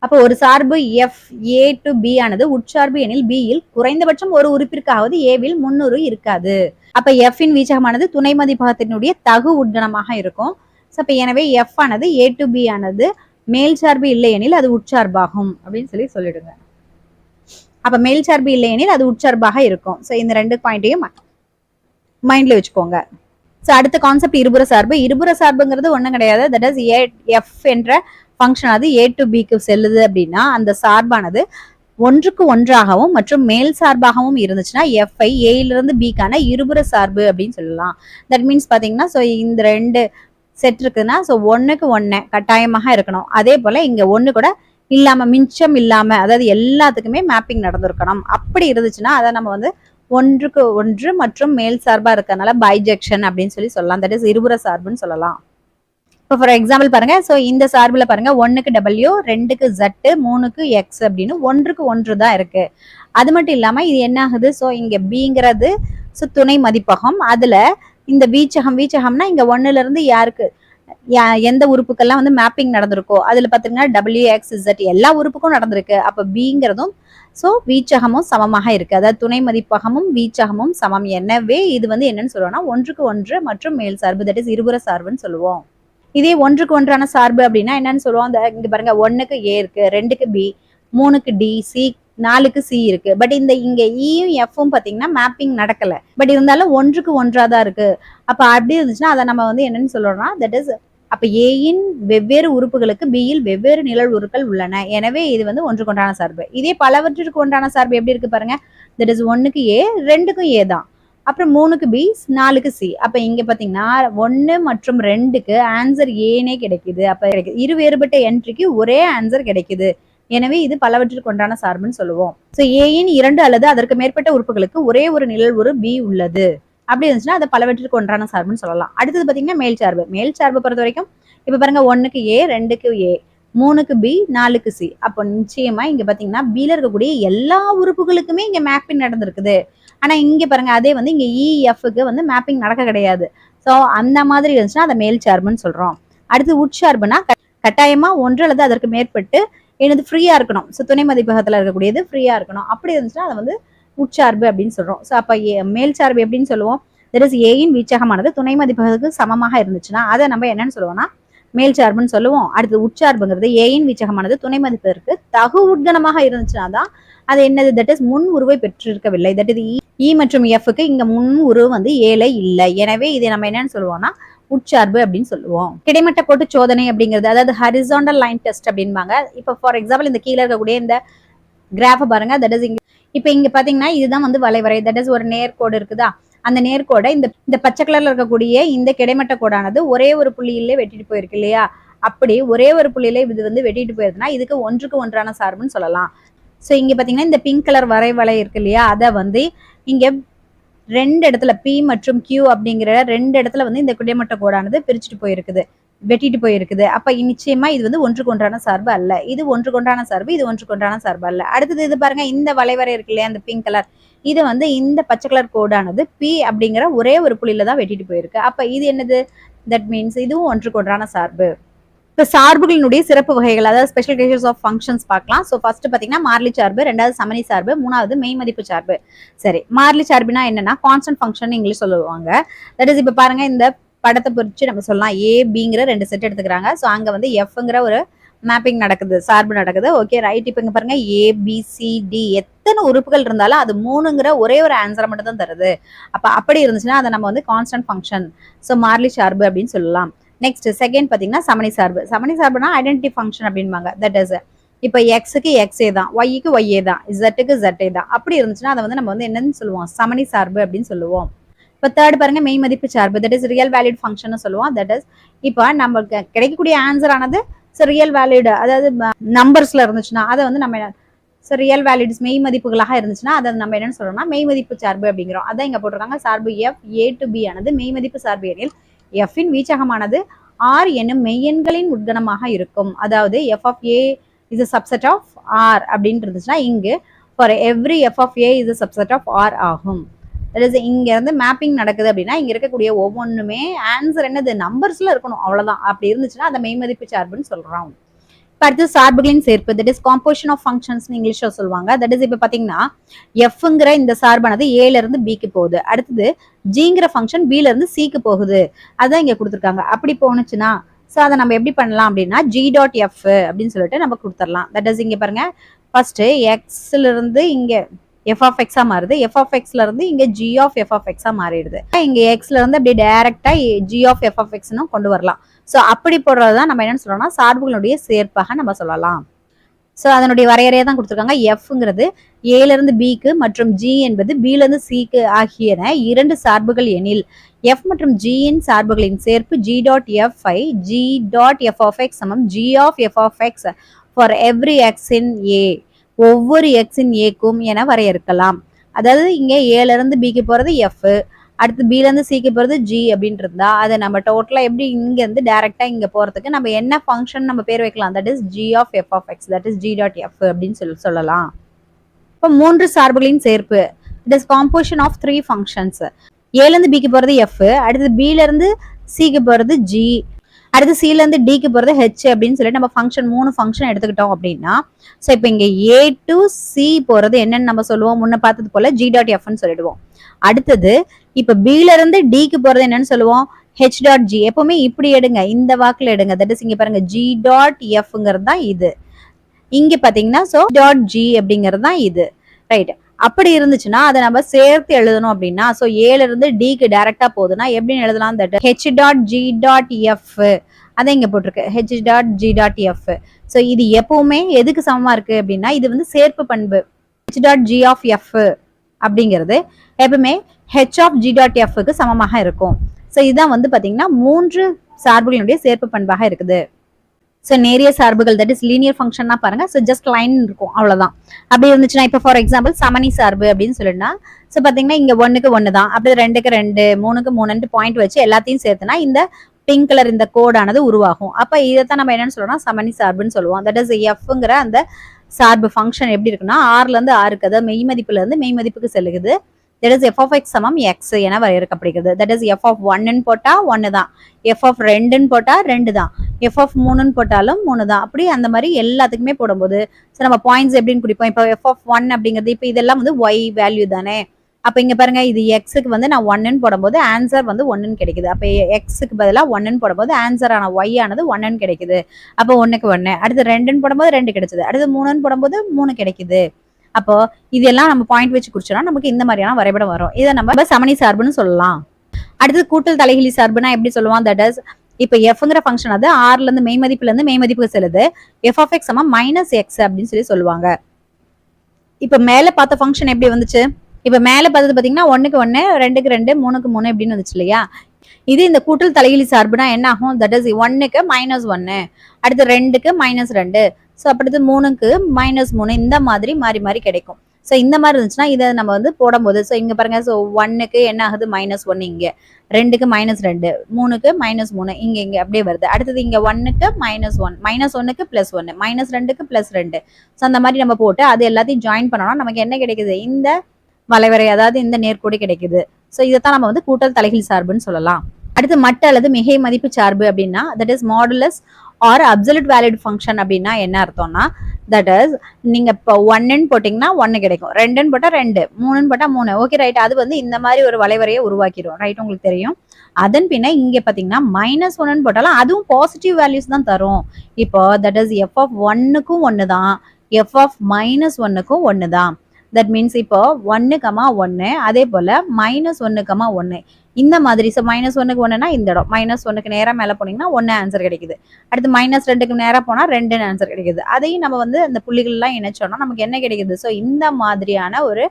அப்போ ஒரு சார்பு எஃப் ஏ டு பி ஆனது உட்சார்பு எனில் பி யில் குறைந்தபட்சம் ஒரு உறுப்பிற்காவது ஏவில் முன்னூறு இருக்காது. அப்ப எஃப்இன் இன் வீச்சகமானது துணை மதிப்பகத்தினுடைய தகு உட்கணமாக இருக்கும். ஸோ அப்ப எனவே எஃப் ஆனது ஏ டு பி ஆனது மேல் சார்பு இல்லை எனில் அது உட்சார்பாகும் அப்படின்னு சொல்லி சொல்லிடுங்க. அப்போ மேல் சார்பு இல்லையெனில் அது உட்சார்பாக இருக்கும். ஸோ இந்த ரெண்டு பாயிண்ட்டையும் மைண்ட்ல வச்சுக்கோங்க. ஸோ அடுத்த கான்செப்ட் இருபுற சார்பு. இருபுற சார்புங்கிறது ஒன்றும் கிடையாது. தட் இஸ் ஏ எஃப் என்ற ஃபங்க்ஷன் அது ஏ டு பிக்கு செல்லுது அப்படின்னா அந்த சார்பானது ஒன்றுக்கு ஒன்றாகவும் மற்றும் மேல் சார்பாகவும் இருந்துச்சுன்னா எஃப்ஐ ஏயிலிருந்து பிக்கான இருபுற சார்பு அப்படின்னு சொல்லலாம். தட் மீன்ஸ் பார்த்தீங்கன்னா ஸோ இந்த ரெண்டு செட் இருக்குன்னா ஸோ ஒன்றுக்கு ஒன்று கட்டாயமாக இருக்கணும். அதே போல் இங்கே ஒன்று கூட இல்லாம மிச்சம் இல்லாம அதாவது எல்லாத்துக்குமே மேப்பிங் நடந்திருக்கணும். அப்படி இருந்துச்சுன்னா அதை நம்ம வந்து ஒன்றுக்கு ஒன்று மற்றும் மேல் சார்பா இருக்கிறதுனால பைஜெக்ஷன் அப்படின்னு சொல்லி சொல்லலாம். தட் இஸ் இருபுற சார்புன்னு சொல்லலாம். இப்போ ஃபார் எக்ஸாம்பிள் பாருங்க. ஸோ இந்த சார்பில் பாருங்க. ஒன்றுக்கு டபிள்யூ ரெண்டுக்கு ஜட்டு மூணுக்கு எக்ஸ் அப்படின்னு ஒன்றுக்கு ஒன்று தான் இருக்கு. அது மட்டும் இல்லாமல் இது என்ன ஆகுது? ஸோ இங்கே பிங்கிறது ஸோ துணை மதிப்பகம். அதில் இந்த வீச்சகம் வீச்சகம்னா இங்கே ஒன்றுலேருந்து யாருக்கு எந்த உறுப்புக்கெல்லாம் வந்து மேப்பிங் நடந்திருக்கோ அதுல பாத்தீங்கன்னா டபிள்யூ எக்ஸ் இசட் எல்லா உறுப்புக்கும் நடந்திருக்கு. அப்போ பிங்கிறதும் ஸோ வீச்சகமும் சமமாக இருக்கு. அதாவது துணை மதிப்பகமும் வீச்சகமும் சமம். எனவே இது வந்து என்னன்னு சொல்லுவோம்னா ஒன்றுக்கு ஒன்று மற்றும் மேல் சார்பு தட் இஸ் இருபுற சார்புன்னு சொல்லுவோம். இதே ஒன்றுக்கு ஒன்றான சார்பு அப்படின்னா என்னன்னு சொல்லுவோம். அந்த இங்கே பாருங்க ஒண்ணுக்கு ஏ இருக்கு ரெண்டுக்கு பி மூணுக்கு டி சி நாலுக்கு சி இருக்கு. பட் இந்த இங்க e இயும் எஃப்பும் பாத்தீங்கன்னா மேப்பிங் நடக்கல. பட் இருந்தாலும் ஒன்றுக்கு ஒன்றா தான் இருக்கு. அப்ப அப்படி இருந்துச்சுன்னா அதை நம்ம வந்து என்னன்னு சொல்றோம்னா தட் இஸ் அப்ப ஏயின் வெவ்வேறு உறுப்புகளுக்கு பியில் வெவ்வேறு நிழல் உருக்கள் உள்ளன. எனவே இது வந்து ஒன்றுக்கு ஒன்றான சார்பு. இதே பலவற்றிற்கு ஒன்றான சார்பு எப்படி இருக்கு பாருங்க. தட் இஸ் ஒன்னுக்கு ஏ ரெண்டுக்கும் ஏ தான். அப்புறம் மூணுக்கு பி நாலுக்கு சி அப்ப இங்க பாத்தீங்கன்னா ஒன்னு மற்றும் ரெண்டுக்கு ஆன்சர் ஏனே கிடைக்குது. அப்ப கிடைக்குது. இரு வேறுபட்ட என்ட்ரிக்கு ஒரே ஆன்சர் கிடைக்குது. எனவே இது பலவற்றிற்கு ஒன்றான சார்புன்னு சொல்லுவோம். சோ ஏயின் இரண்டு அல்லது அதற்கு மேற்பட்ட உறுப்புகளுக்கு ஒரே ஒரு நிழல் ஒரு பி உள்ளது. அப்படி இருந்துச்சுன்னா அதை பலவற்றிற்கு ஒன்றான சார்புன்னு சொல்லலாம். அடுத்தது பாத்தீங்கன்னா மேல் சார்பு. மேல் சார்பு பொறுத்த வரைக்கும் இப்ப பாருங்க ஒன்னுக்கு ஏ ரெண்டுக்கு ஏ மூணுக்கு பி நாலுக்கு சி அப்போ நிச்சயமா இங்க பாத்தீங்கன்னா பில இருக்கக்கூடிய எல்லா உறுப்புகளுக்குமே இங்க மேப்பிங் நடந்திருக்குது. ஆனா இங்க பாருங்க அதே வந்து இங்க e, இஎஃப்க்கு வந்து மேப்பிங் நடக்க கிடையாது. சோ அந்த மாதிரி இருந்துச்சுன்னா அதை மேல் சார்புன்னு சொல்றோம். அடுத்து உட்சார்புனா கட்டாயமா ஒன்று அல்லது அதற்கு மேற்பட்டு எனது ஃப்ரீயா இருக்கணும். ஸோ துணை மதிப்பகத்தில் இருக்கக்கூடியது ஃப்ரீயா இருக்கணும். அப்படி இருந்துச்சுன்னா அதை வந்து உட்சார்பு அப்படின்னு சொல்றோம். ஸோ அப்போ ஏ- மேல் சார்பு எப்படின்னு சொல்லுவோம்? தட் இஸ் ஏயின் வீச்சகமானது துணை மதிப்பகத்துக்கு சமமாக இருந்துச்சுன்னா அதை நம்ம என்னன்னு சொல்லுவோம்னா மேல் சார்புன்னு சொல்லுவோம். அடுத்து உட்சார்புங்கிறது ஏயின் வீச்சகமானது துணை மதிப்பிற்கு தகு உட்கணமாக இருந்துச்சுன்னா தான் அது என்னது? தட் இஸ் முன் உருவை பெற்றிருக்கவில்லை. தட் இது இ மற்றும் எஃப்க்கு இங்க முன் உருவு வந்து ஏழை இல்லை. எனவே இதை நம்ம என்னன்னு சொல்லுவோம்னா உட்சார்பு அப்படின்னு சொல்லுவோம். கிடைமட்ட கோட்டு சோதனை அப்படிங்கிறது அதாவது ஹரிசாண்டல் லைன் டெஸ்ட் அப்படிம்பாங்க இப்போ ஃபார் எக்ஸாம்பிள் இந்த கீழே இருக்கக்கூடிய இந்த கிராஃபை பாருங்க. தட் இஸ் இங்க இப்போ இங்க பாத்தீங்கன்னா இதுதான் வந்து வளைவரை. தட் இஸ் ஒரு நேர்கோடு இருக்குதா? அந்த நேர்கோடை இந்த இந்த பச்சை கலர்ல இருக்கக்கூடிய இந்த கிடைமட்ட கோடானது ஒரே ஒரு புள்ளியிலே வெட்டிட்டு போயிருக்கு இல்லையா? அப்படி ஒரே ஒரு புள்ளியில இது வந்து வெட்டிட்டு போயிருதுன்னா இதுக்கு ஒன்றுக்கு ஒன்றான சார்புன்னு சொல்லலாம். ஸோ இங்க பாத்தீங்கன்னா இந்த பிங்க் கலர் வரைவலை இருக்கு இல்லையா? அதை வந்து இங்க ரெண்டு இடத்துல பி மற்றும் கியூ அப்படிங்கிற ரெண்டு இடத்துல வந்து இந்த கிடைமட்ட கோடானது பிரிச்சுட்டு போயிருக்குது வெட்டிட்டு போயிருக்குது. அப்ப நிச்சயமா இது வந்து ஒன்று கொன்றான சார்பு அல்ல. இது ஒன்று கொன்றான சார்பு இது ஒன்று கொன்றான சார்பு அல்ல. அடுத்தது இது பாருங்க இந்த வளைவரை இருக்கு இல்லையா அந்த பிங்க் கலர் இது வந்து இந்த பச்சை கலர் கோடானது பி அப்படிங்கிற ஒரே ஒரு புள்ளியில தான் வெட்டிட்டு போயிருக்கு. அப்ப இது என்னது? தட் மீன்ஸ் இதுவும் ஒன்று கொன்றான சார்பு. இப்போ சார்புகளினுடைய சிறப்பு வகைகள் அதாவது ஸ்பெஷல் கேஷஸ் ஆஃப் ஃபங்க்ஷன்ஸ் பார்க்கலாம். ஸோ ஃபர்ஸ்ட் பார்த்தீங்கன்னா மார்லி சார்பு ரெண்டாவது சமனி சார்பு மூணாவது மெய் மதிப்பு சார்பு. சரி மார்லி சார்புனா என்னன்னா கான்ஸ்டன்ட் ஃபங்க்ஷன் இங்கிலீஷ் சொல்லுவாங்க. தட் இஸ் இப்போ பாருங்க இந்த படத்தை பொறிச்சு நம்ம சொல்லலாம். ஏ பிங்கிற ரெண்டு செட் எடுத்துக்கிறாங்க. ஸோ அங்கே வந்து எஃப்ங்கிற ஒரு மேப்பிங் நடக்குது சார்பு நடக்குது. ஓகே ரைட் இப்போ இங்கே பாருங்க ஏபிசிடி எத்தனை உறுப்புகள் இருந்தாலும் அது மூணுங்கிற ஒரே ஒரு ஆன்சரை மட்டும் தான் தருது. அப்ப அப்படி இருந்துச்சுன்னா அதை நம்ம வந்து கான்ஸ்டன்ட் ஃபங்க்ஷன் ஸோ மார்லி சார்பு அப்படின்னு சொல்லலாம். நெக்ஸ்ட் செகண்ட் பார்த்தீங்கன்னா சமணி சார்பு. சமணி சார்புனா ஐடென்டி ஃபங்க்ஷன் அப்படின்பாங்க. தட் இஸ் இப்போ எக்ஸுக்கு எக்ஸே தான். ஒய்க்கு ஒய்யே தான். ஜெட்டுக்கு ஜெட்டே தான். அப்படி இருந்துச்சுன்னா அதை வந்து நம்ம வந்து என்னன்னு சொல்லுவோம்? சமணி சார்பு அப்படின்னு சொல்லுவோம். இப்போ தேர்ட் பாருங்க மெய் மதிப்பு சார்பு. That is real valued function சொல்லுவோம். தட் இஸ் இப்போ நமக்கு கிடைக்கக்கூடிய ஆன்சர் ஆனது ரியல் வேலிடு அதாவது நம்பர்ஸ்ல இருந்துச்சுன்னா அதை வந்து நம்ம ஸோ ரியல் வேலிட்ஸ் மெய் மதிப்புகளாக இருந்துச்சுன்னா அதை நம்ம என்னன்னு சொல்றோம்னா மெய் மதிப்பு சார்பு அப்படிங்கிறோம். அதான் இங்க போட்டிருக்காங்க. சார்பு எஃப் ஏ டு பி ஆனது மெய் மதிப்பு சார்பு எனில் எஃப்பின் வீச்சகமானது ஆர் என்னும் மெய்யெண்களின் உட்கணமாக இருக்கும். அதாவது F of A is a subset of R அப்படின்னு இருந்துச்சுன்னா இங்கு for every F of A is a subset of R ஆகும். இஸ் இங்கேருந்து மேப்பிங் நடக்குது அப்படின்னா இங்கே இருக்கக்கூடிய ஒவ்வொன்றுமே ஆன்சர் என்னது? நம்பர்ஸில் இருக்கணும். அவ்வளோதான் அப்படி இருந்துச்சுன்னா அதை மெய்மதிப்பு சார்புன்னு சொல்கிறோம் அடுத்து சார்புகளின் சேர்ப்பு that is composition of functions இங்கிலீஷ்ல சொல்லுவாங்க. தட் இஸ் இப்ப பாத்தீங்கன்னா எஃப்ங்கிற இந்த சார்பானது ஏல இருந்து பிக்கு போகுது. அடுத்தது ஜிங்கிற ஃபங்க்ஷன் பில இருந்து சிக்கு போகுது. அதான் இங்க கொடுத்துருக்காங்க. அப்படி போனுச்சுன்னா ஸோ அதை நம்ம எப்படி பண்ணலாம் அப்படின்னா ஜி டாட் எஃப் அப்படின்னு சொல்லிட்டு நம்ம கொடுத்துடலாம். தட் இஸ் இங்க பாருங்க. ஃபர்ஸ்ட் எக்ஸ்ல இருந்து இங்க எஃப் ஆஃப் எக்ஸா மாறுது. எஃப் ஆஃப் எக்ஸ்ல இருந்து இங்க ஜி ஆஃப் எஃப் ஆஃப் எக்ஸா மாறிடுது. இங்க எக்ஸ்ல இருந்து அப்படியே டைரக்டா ஜி ஆஃப் எஃப் ஆஃப் எக்ஸ்னு கொண்டு வரலாம். ஸோ அப்படி போடுறது தான் நம்ம என்னென்னு சொல்லணும்னா சார்புகளுடைய சேர்ப்பாக நம்ம சொல்லலாம். ஸோ அதனுடைய வரையறையை தான் கொடுத்துருக்காங்க. எஃப்ங்கிறது ஏலேருந்து பிக்கு மற்றும் ஜி என்பது பிலிருந்து சிக்கு ஆகியன இரண்டு சார்புகள் எனில் எஃப் மற்றும் ஜியின் சார்புகளின் சேர்ப்பு G dot F I G dot F of X சமம் G of F of X for every X in A ஒவ்வொரு எக்ஸின் ஏக்கும் என வரையறுக்கலாம். அதாவது இங்கே ஏலேருந்து பிக்கு போகிறது எஃப் அடுத்து பிலேருந்து சிக்கு போகிறது ஜி அப்படின்னு இருந்தால் அதை நம்ம டோட்டலாக எப்படி இங்கேருந்து டேரெக்டாக இங்கே போகிறதுக்கு போறதுக்கு நம்ம என்ன ஃபங்க்ஷன் நம்ம பேர் வைக்கலாம்? That is G of F of X that is G dot F அப்படின்னு சொல்லி சொல்லலாம். இப்போ மூன்று சார்புகளின் சேர்ப்பு it is composition of three functions ஏலேருந்து பிக்கு போறது எஃப் அடுத்து பில இருந்து சிக்கு போறது ஜி அடுத்து சில இருந்து டிக்கு போறது ஹெச் அப்படின்னு சொல்லி நம்ம ஃபங்க்ஷன் மூணு ஃபங்க்ஷன் எடுத்துக்கிட்டோம் அப்படின்னா ஸோ இப்போ இங்கே ஏ டு சி போறது என்னன்னு நம்ம சொல்லுவோம். முன்ன பார்த்தது போல ஜி டாட் எஃப்னு சொல்லிடுவோம். அடுத்தது இப்போ பில இருந்து டிக்கு போறது என்னன்னு சொல்லுவோம்? ஹெச் டாட் ஜி எப்பவுமே இப்படி எடுங்க. இந்த வாக்குல எடுங்க. தட் இஸ் இங்கே பாருங்க ஜி டாட் எஃப்ங்கிறது தான் இது. இங்கே பார்த்தீங்கன்னா ஸோ டாட் ஜி அப்படிங்கிறது தான் இது. ரைட் அப்படி இருந்துச்சுன்னா அதை நம்ம சேர்த்து எழுதணும் அப்படின்னா ஸோ ஏல இருந்து டிக்கு டைரக்டா போகுதுன்னா எப்படின்னு எழுதலாம்? That H dot G dot F அதை இங்க போட்டிருக்கு. H dot G dot F so இது எப்பவுமே எதுக்கு சமமா இருக்கு அப்படின்னா இது வந்து சேர்ப்பு பண்பு. H dot G of F அப்படிங்கிறது எப்பவுமே ஹெச் ஆஃப் ஜி டாட் எஃப்க்கு சமமாக இருக்கும். ஸோ இதுதான் வந்து பாத்தீங்கன்னா மூன்று சார்புகளினுடைய சேர்ப்பு பண்பாக இருக்குது. ஸோ நேரிய சார்புகள் தட் இஸ் லீனியர் ஃபங்க்ஷன்னா பாருங்க. ஸோ ஜஸ்ட் லைன் இருக்கும் அவ்வளோதான் அப்படி இருந்துச்சுன்னா இப்போ ஃபார் எக்ஸாம்பிள் சமணி சார்பு அப்படின்னு சொல்லினா ஸோ பார்த்தீங்கன்னா இங்க ஒன்றுக்கு ஒன்று தான் அப்படி ரெண்டுக்கு ரெண்டு மூணுக்கு மூணுன்ட்டு பாயிண்ட் வச்சு எல்லாத்தையும் சேர்த்துனா இந்த பிங்க் கலர் இந்த கோடானது உருவாகும். அப்போ இதை தான் நம்ம என்னன்னு சொல்றோம்னா சமணி சார்புன்னு சொல்லுவோம். தட் இஸ் எஃப்ங்கிற அந்த சார்பு ஃபங்க்ஷன் எப்படி இருக்குன்னா ஆறுலேருந்து ஆறுக்கு அதாவது மெய் மதிப்புலேருந்து மெய் மதிப்புக்கு செல்லுகுது that is F of X சமம் எக்ஸ் என வரையறுக்கப்படுகிறது. தட் இஸ் எஃப் ஆஃப் ஒன்னு போட்டால் ஒன்னு தான். எஃப் ஆஃப் ரெண்டுன்னு போட்டால் ரெண்டு தான். எஃப் ஆஃப் மூணுன்னு போட்டாலும் மூணு தான். அப்படி அந்த மாதிரி எல்லாத்துக்குமே போடும்போது ஸோ நம்ம பாயிண்ட்ஸ் எப்படின்னு குடிப்போம் இப்போ எஃப் ஆஃப் ஒன் அப்படிங்கிறது இப்போ இதெல்லாம் வந்து ஒய் வேல்யூ தானே. அப்போ இங்க பாருங்க இது எக்ஸுக்கு வந்து நான் ஒன்னுன்னு போடும்போது ஆன்சர் வந்து ஒன்றுன்னு கிடைக்குது. அப்போ எக்ஸுக்கு பதிலாக ஒன்னுன்னு போடும்போது ஆன்சர் ஆன ஒய் ஆனது ஒன்னுன்னு கிடைக்குது. அப்போ ஒன்றுக்கு ஒன்னு அடுத்து ரெண்டுன்னு போடும்போது ரெண்டு கிடைச்சது. அடுத்து மூணுன்னு போடும்போது மூணு கிடைக்குது. அப்போ இதெல்லாம் நம்ம பாயிண்ட் வச்சு குறிச்சோம்னா நமக்கு இந்த மாதிரியான வரைபடம் வரும். இதை நம்ம சமணி சார்புன்னு சொல்லலாம். அடுத்து கூட்டல் தலைகிலி சார்புனா எப்படி சொல்லுவோம் தட் இஸ் இப்போ எஃப்ங்கிற ஃபங்க்ஷன் அது ஆறுல இருந்து மெய் மதிப்புல இருந்து மெய் மதிப்புக்கு செல்லுது. F of X minus X அப்படின்னு சொல்லி சொல்லுவாங்க. இப்போ மேல பார்த்த ஃபங்க்ஷன் எப்படி வந்துச்சு? இப்ப மேல பார்த்தது பாத்தீங்கன்னா ஒண்ணுக்கு ஒண்ணு ரெண்டுக்கு ரெண்டு மூணுக்கு மூணு இப்படின்னு வந்துச்சு இல்லையா? இது இந்த கூட்டல் தலையிலி சார்புனா என்ன ஆகும்? தட் இஸ் ஒன்னுக்கு மைனஸ் ஒன்னு அடுத்து ரெண்டுக்கு மைனஸ் ரெண்டு. ஸோ அடுத்து மூணுக்கு மைனஸ் மூணு இந்த மாதிரி மாறி மாறி கிடைக்கும். ஸோ இந்த மாதிரி இருந்துச்சுன்னா இதை நம்ம வந்து போடும்போது ஸோ இங்க பாருங்க ஸோ ஒன்னுக்கு என்ன ஆகுது? மைனஸ் ஒன்னு இங்க. ரெண்டுக்கு மைனஸ் ரெண்டு மூணுக்கு மைனஸ் மூணு இங்க இங்க அப்படியே வருது. அடுத்தது இங்க ஒன்னுக்கு மைனஸ் ஒன் மைனஸ் ஒன்னுக்கு பிளஸ் ஒன்னு மைனஸ் ரெண்டுக்கு பிளஸ் ரெண்டு. ஸோ அந்த மாதிரி நம்ம போட்டு அது எல்லாத்தையும் ஜாயின் பண்ணோம்னா நமக்கு என்ன கிடைக்குது? இந்த வளைவரை அதாவது இந்த நேர்கோடு கிடைக்குது. ஸோ இதைத்தான் நம்ம வந்து கூட்டல் தலைகீழ் சார்புன்னு சொல்லலாம். அடுத்து மட்ட அல்லது மிகை மதிப்பு சார்பு அப்படின்னா that is modulus or absolute value function அப்படின்னா என்ன அர்த்தம்னா தட் இஸ் நீங்கள் இப்போ ஒன்னுன்னு போட்டிங்கன்னா ஒன்று கிடைக்கும். ரெண்டுன்னு போட்டால் ரெண்டு மூணுன்னு போட்டால் மூணு. ஓகே ரைட் அது வந்து இந்த மாதிரி ஒரு வளைவரையை உருவாக்கிடும் ரைட் உங்களுக்கு தெரியும். அதன் பின்ன இங்கே பார்த்தீங்கன்னா மைனஸ் ஒன்னு போட்டாலும் அதுவும் பாசிட்டிவ் வேல்யூஸ் தான் தரும். இப்போ தட் இஸ் எஃப் ஆஃப் ஒன்னுக்கும் ஒன்று தான் எஃப் ஆஃப் மைனஸ் ஒன்னுக்கும் ஒன்று தான் தட் மீன்ஸ் இப்போ ஒன்னு கமா ஒன்னு அதே போல மைனஸ் ஒன்னு கமா ஒன்னு. இந்த மாதிரி ஸோ மைனஸ் ஒன்றுக்கு ஒன்றுனா இந்த இடம். மைனஸ் ஒன்றுக்கு நேராக மேலே போனீங்கன்னா ஒன்று ஆன்சர் கிடைக்குது. அடுத்து மைனஸ் ரெண்டுக்கு நேராக போனால் ரெண்டுன்னு ஆன்சர் கிடைக்குது. அதையும் நம்ம வந்து அந்த புள்ளிகள்லாம் இணைச்சோம்னா நமக்கு என்ன கிடைக்குது? ஸோ இந்த மாதிரியான ஒரு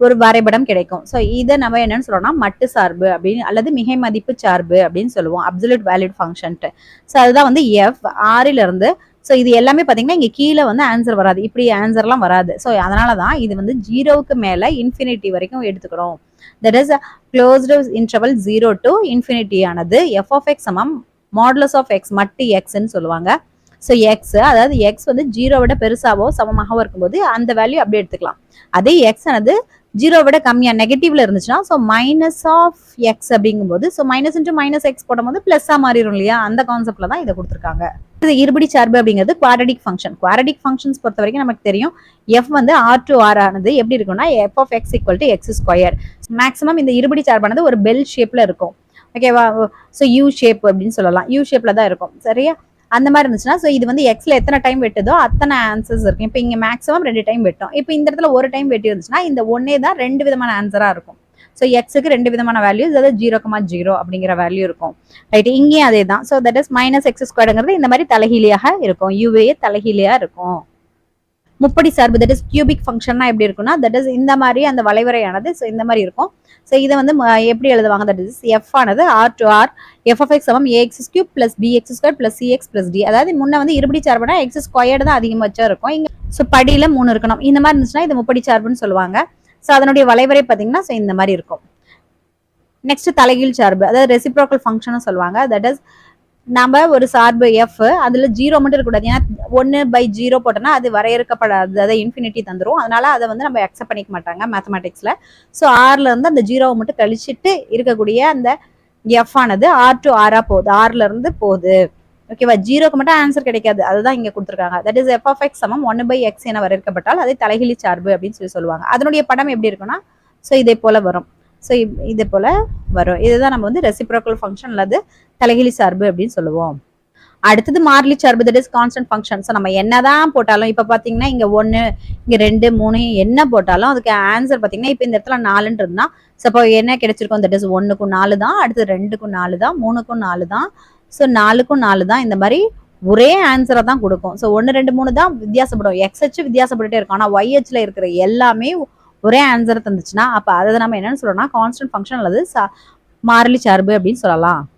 ஒரு வரைபடம் கிடைக்கும். ஸோ இதை நம்ம என்னன்னு சொல்றோம்னா மட்டு சார்பு அப்படின்னு அல்லது மிகை மதிப்பு சார்பு அப்படின்னு சொல்லுவோம். அப்சல்யூட் வேல்யூட் ஃபங்க்ஷன்ட்டு ஸோ அதுதான் வந்து எஃப் ஆறிலிருந்து இருந்து ஸோ இது எல்லாமே பார்த்தீங்கன்னா இங்கே கீழே வந்து ஆன்சர் வராது. இப்படி ஆன்சர்லாம் வராது. ஸோ அதனால தான் இது வந்து ஜீரோவுக்கு மேலே இன்ஃபினிட்டி வரைக்கும் எடுத்துக்கிறோம். That is closed interval zero to infinity ஆனது எஃப் ஆஃப் எக்ஸ் சமம் மாடலஸ் ஆஃப் எக்ஸ் மட்டு எக்ஸ்ன்னு சொல்லுவாங்க. ஸோ எக்ஸ் அதாவது எக்ஸ் வந்து ஜீரோ விட பெருசாவோ சமமாகவோ இருக்கும்போது அந்த வேல்யூ அப்படியே எடுத்துக்கலாம். அதே எக்ஸ் ஆனது ஜீரோ விட கம்மியாக நெகட்டிவ்ல இருந்துச்சுன்னா ஸோ மைனஸ் ஆஃப் எக்ஸ் அப்படிங்கும்போது so minus into minus X போடும்போது ப்ளஸ்ஸாக மாறிடும் இல்லையா? அந்த கான்செப்டில் தான் இதை கொடுத்துருக்காங்க. இருபடி சார்பு அப்படிங்கிறது குவாரடிக் ஃபங்க்ஷன் குவாரடிக் ஃபங்க்ஷன்ஸ் பொறுத்த வரைக்கும் நமக்கு தெரியும். எஃப் வந்து ஆர் டு ஆர் ஆனது எப்படி இருக்கும்னா F of X equal to X square maximum இந்த இருபடி சார்பானது ஒரு பெல் ஷேப்ல இருக்கும். ஓகேவா ஸோ யூ ஷேப் அப்படின்னு சொல்லலாம். யூ ஷேப்ல தான் இருக்கும். சரியா? அந்த மாதிரி இருந்துச்சுன்னா ஸோ இது வந்து எக்ஸ்ல எத்தனை டைம் வெட்டுதோ அத்தனை ஆன்சர்ஸ் இருக்கும். இப்போ இங்கே மேக்ஸிமம் ரெண்டு டைம் வெட்டும். இப்போ இந்த இடத்துல ஒரு டைம் வெட்டி இருந்துச்சுன்னா இந்த ஒன்னே தான் ரெண்டு விதமான ஆன்சராக இருக்கும். ஸோ எக்ஸுக்கு ரெண்டு விதமான வேல்யூஸ் அதாவது ஜீரோ கமா ஜீரோ அப்படிங்கிற வேல்யூ இருக்கும். ரைட் இங்கேயும் அதே தான் so that is minus X ஸ்கொயர்ங்கிறது இந்த மாதிரி தலைகீழியாக இருக்கும். யூவே தலைகீழியாக இருக்கும். முப்படி சார்பு தட் இஸ் கியூபிக் ஃபங்க்ஷன்னா எப்படி இருக்குன்னா தட் இஸ் இந்த மாதிரி அந்த வளைவரையானது ஸோ இந்த மாதிரி இருக்கும். ஸோ இதை வந்து ம- எப்படி எழுதுவாங்க? தட் இஸ் எஃப் ஆனது R to R F of X சமம் A X cube plus B X square plus C X plus D அதாவது முன்ன வந்து இருபடி சார்புனா எக்ஸ் ஸ்கொயர்டு தான் அதிகபட்சம் இருக்கும். இங்கே ஸோ படியில் மூணு இருக்கணும். இந்த மாதிரி இருந்துச்சுன்னா இது முப்படி சார்புன்னு சொல்லுவாங்க. ஸோ அதனுடைய வளைவரை பார்த்தீங்கன்னா ஸோ இந்த மாதிரி இருக்கும். நெக்ஸ்ட் தலைகீழ் சார்பு அதாவது ரெசிப்ரோக்கல் ஃபங்க்ஷன் சொல்லுவாங்க. தட் இஸ் நம்ம ஒரு சார்பு எஃப் அதில் ஜீரோ மட்டும் இருக்கக்கூடாது. ஏன்னா ஒன்று பை ஜீரோ போட்டோம்னா அது வரையறுக்கப்படாது. அதை இன்ஃபினிட்டி தந்துரும். அதனால அதை வந்து நம்ம அக்செப்ட் பண்ணிக்க மாட்டாங்க மேத்தமெட்டிக்ஸில் ஸோ ஆர்ல இருந்து அந்த ஜீரோவை மட்டும் கழிச்சிட்டு இருக்கக்கூடிய அந்த எஃப் ஆனது ஆர் டு ஆறாக போகுது. ஆறில் இருந்து போகுது. ஓகேவா ஜீரோக்கு மட்டும் ஆன்சர் கிடைக்காது. அதுதான் இங்க கொடுத்துருக்காங்க. That is F of X சமம் ஒன் பை எக்ஸ் என வரையறுக்கப்பட்டால் அதை தலைகிழி சார்பு அப்படின்னு சொல்லி சொல்லுவாங்க. அதனுடைய படம் எப்படி இருக்கும்னா ஸோ இதே போல வரும். ஸோ இதே போல வரும். இதுதான் நம்ம வந்து ரெசிப்ரோக்கல் ஃபங்க்ஷன் அல்லது தலைகிழி சார்பு அப்படின்னு சொல்லுவோம். அடுத்தது மார்லி சார்பு that is constant function so நம்ம என்னதான் போட்டாலும் இப்போ பார்த்தீங்கன்னா இங்கே ஒன்று இங்கே ரெண்டு மூணு என்ன போட்டாலும் அதுக்கு ஆன்சர் பார்த்தீங்கன்னா இப்போ இந்த இடத்துல நாலுன்றதுனா சப்போ என்ன கிடைச்சிருக்கோம்? தட் இஸ் ஒன்றுக்கும் நாலு தான் அடுத்து ரெண்டுக்கும் நாலு தான் மூணுக்கும் நாலு தான் ஸோ நாலுக்கும் நாலு தான் இந்த மாதிரி ஒரே ஆன்சரை தான் கொடுக்கும். ஸோ ஒன்று ரெண்டு மூணு தான் வித்தியாசப்படும். எக்ஸ் வித்தியாசப்பட்டுட்டே இருக்கும். ஆனால் ஒய்ஹெச்சில் இருக்கிற எல்லாமே ஒரே ஆன்சர் தந்துச்சுன்னா அப்போ அதை நம்ம என்னென்னு சொல்லணும்னா கான்ஸ்டன்ட் ஃபங்க்ஷன் அல்லது சா- மாறிலி சார்பு அப்படின்னு சொல்லலாம்.